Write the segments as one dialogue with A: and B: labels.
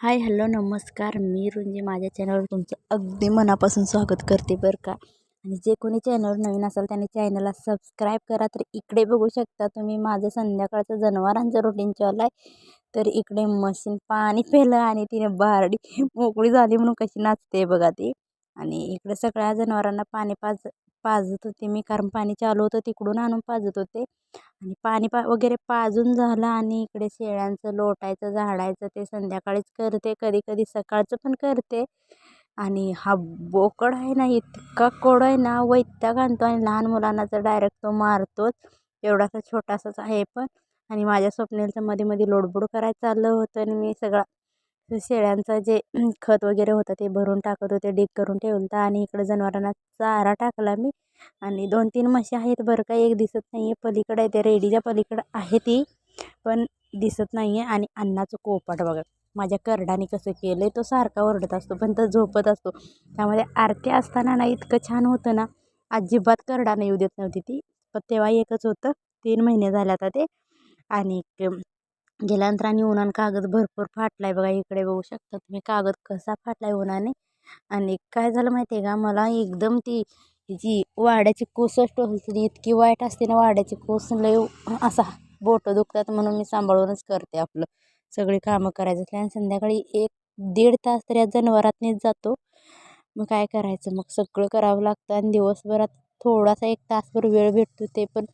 A: Hi hello नमस्कार. मी रुंजी. माझ्या चॅनलवर तुमचं अगदी मनापासून स्वागत करते बरं का. आणि जे कोणी चॅनलवर नवीन असाल त्यांनी चॅनलला सबस्क्राईब करा. तर इकडे बघू शकता तुम्ही माझं संध्याकाळचं जनावरांचं रुटीन चालू आहे. तर इकडे मशीन पाणी पेलं आणि तिने बारडी मोकळी झाली म्हणून कशी नाचते बघा ती. आणि इकडे सगळ्या जनावरांना पाणी पाज पाजत होते मी कारण पाणी चालू होतं तिकडून आणून पाजत होते. आणि पाणी पा वगैरे पाजून झालं आणि इकडे शेळ्यांचं लोटायचं झाडायचं ते संध्याकाळीच करते. कधी कधी सकाळचं पण करते. आणि हा बोकड आहे ना इतका कोड आहे ना वैताग आणतो आणि लहान मुलांना तर डायरेक्ट तो मारतोच एवढासा छोटासाच आहे पण. आणि माझ्या स्वप्नेलचं मध्ये मध्ये लोडबोड करायचं चाललं होतं आणि मी सगळा शेळ्यांचं जे खत वगैरे होतं ते भरून टाकत होते डीक करून ठेवलं होतं आणि इकडं जनावरांना चारा टाकला मी. आणि दोन तीन म्हशी आहेत बरं का एक दिसत नाही आहे पलीकडे ते रेडीच्या पलीकडं आहे ती पण दिसत नाही आहे आणि अन्नाचं कोपाट बघा माझ्या करडाने कसं केलं आहे तो सारखा ओरडत असतो पण तो झोपत असतो. त्यामध्ये आरती असताना ना इतकं छान होतं ना अजिबात करडाने येऊ देत नव्हती ती. पण तेव्हा एकच होतं तीन महिने झाले आता ते. आणि गेल्यानंतर आणि उन्हानं कागद भरपूर फाटला आहे बघा इकडे बघू शकता तुम्ही. कागद कसा फाटला आहे उन्हाने? आणि काय झालं माहिती आहे का? मला एकदम ती जी वाड्याची कोसच होती इतकी वाईट असते ना वाड्याची कोस लय असा बोटं दुखतात म्हणून मी सांभाळूनच करते आपलं. सगळी कामं करायचं असल्या आणि संध्याकाळी एक दीड तास तरी या जनावरातनीच जातो. मग काय करायचं? मग सगळं करावं लागतं आणि दिवसभरात थोडासा एक तासभर वेळ भेटतो ते पण.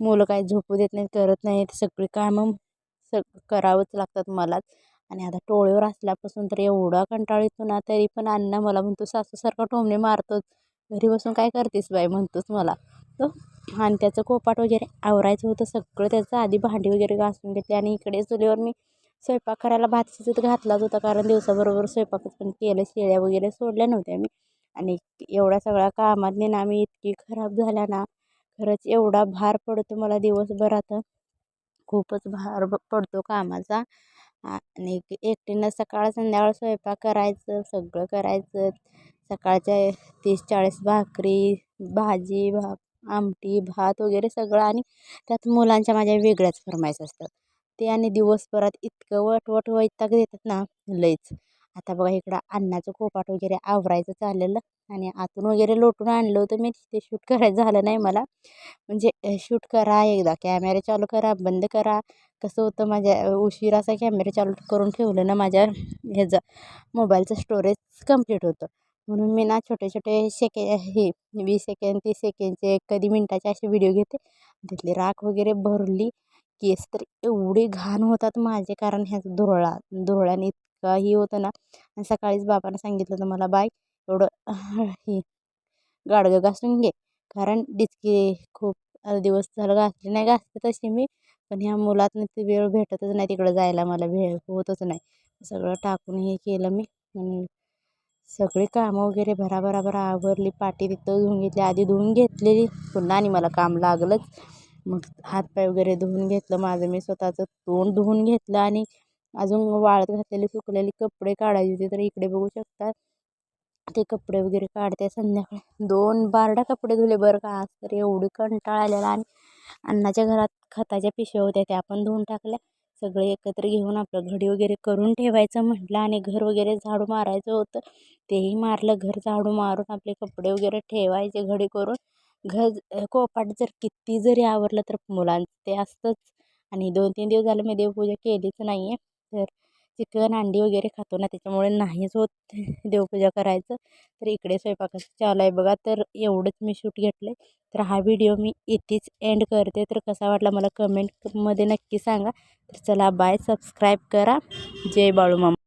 A: मुलं काय झोपू देत नाहीत करत नाहीत सगळी कामं सग करावंच लागतात मलाच. आणि आता टोळीवर असल्यापासून तर एवढा कंटाळ येतो ना तरी पण अण्णा मला म्हणतो सासूसारखा टोमणे मारतोच घरी बसून काय करतेस बाई? म्हणतोच मला. तो आणि त्याचं कोपाट वगैरे आवरायचं होतं सगळं. त्याचं आधी भांडी वगैरे घासून घेतले आणि इकडे चुलीवर मी स्वयंपाक करायला भात शिजत घातलाच होता कारण दिवसाबरोबर स्वयंपाकच पण केलं. शेळ्या वगैरे सोडल्या नव्हत्या मी. आणि एवढ्या सगळ्या कामातने ना मी इतकी खराब झाल्या ना खरंच एवढा भार पडतो मला दिवसभरात खूपच भार पडतो कामाचा. आणि एकटीनं सकाळ संध्याकाळ स्वयंपाक करायचं सगळं करायचं. सकाळच्या तीस चाळीस भाकरी भाजी भा आमटी भात वगैरे सगळं आणि त्यात मुलांच्या माझ्या वेगळ्याच फरमाईश असतात. ते आणि दिवसभरात इतकं वटवट वैताग देतात ना लईच. आता बघा इकडं अन्नाचं कोपाट वगैरे आवरायचं चाललेलं. आणि आतून वगैरे लोटून आणलं होतं मी ते शूट करायचं झालं नाही मला. म्हणजे शूट करा एकदा कॅमेरा चालू करा बंद करा. कसं होतं माझ्या उशिराचा कॅमेरा चालू करून ठेवलं ना माझ्या ह्याचं मोबाईलचं स्टोरेज कंप्लीट होतं. म्हणून मी ना छोटे छोटे सेके हे वीस सेकंड तीस सेकंडचे कधी मिनटाचे असे व्हिडिओ घेते. तिथली राख वगैरे भरली. केस तर एवढे घाण होतात माझे कारण ह्याचं धुरळा धुरळ्याने इतकाही होतं ना. आणि सकाळीच बाबांना सांगितलं होतं मला बाय थोडं ही गाडगं घासून घे. कारण डिचकी खूप दिवस झालं घासली नाही घासते तशी मी. पण ह्या मुलातनं ती वेळ भेटतच नाही तिकडं जायला मला भेळ होतच नाही. सगळं टाकून हे केलं मी आणि सगळी कामं वगैरे भराभराभर आवरली पाटी तिथं धुवून घेतली आधी धुवून घेतलेली. पुन्हा आणि मला काम लागलंच. मग हातपाय वगैरे धुवून घेतलं माझं मी स्वतःचं तोंड धुवून घेतलं आणि अजून वाळत घातलेली सुकलेली कपडे काढायचे होते तर इकडे बघू शकता. ते कपडे वगैरे काढते संध्याकाळी. दोन बारडा कपडे धुले बरं का? आज तर एवढी कंटाळा आलेला आणि अन्नाच्या घरात खताच्या पिशव्या होत्या त्या पण धुवून टाकल्या. सगळे एकत्र घेऊन आपलं घडी वगैरे करून ठेवायचं म्हटलं आणि घर वगैरे झाडू मारायचं होतं. तेही मारलं घर झाडू मारून आपले कपडे वगैरे ठेवायचे घडी करून. घर कोपाट जर किती जरी आवरलं तर मुलांचं ते असतंच. आणि दोन तीन दिवस झालं मी देवपूजा केलीच नाही आहे तर चिकन अंडी वगैरे खातो ना त्याच्यामुळे नाहीच होत देवपूजा करायचं. तर इकडे स्वयंपाकाचं चालू आहे बघा. तर एवढंच मी शूट घेतलं आहे तर हा व्हिडिओ मी इथेच एंड करते. तर कसा वाटला मला कमेंटमध्ये नक्की सांगा. तर चला बाय सबस्क्राईब करा. जय बाळूमामा.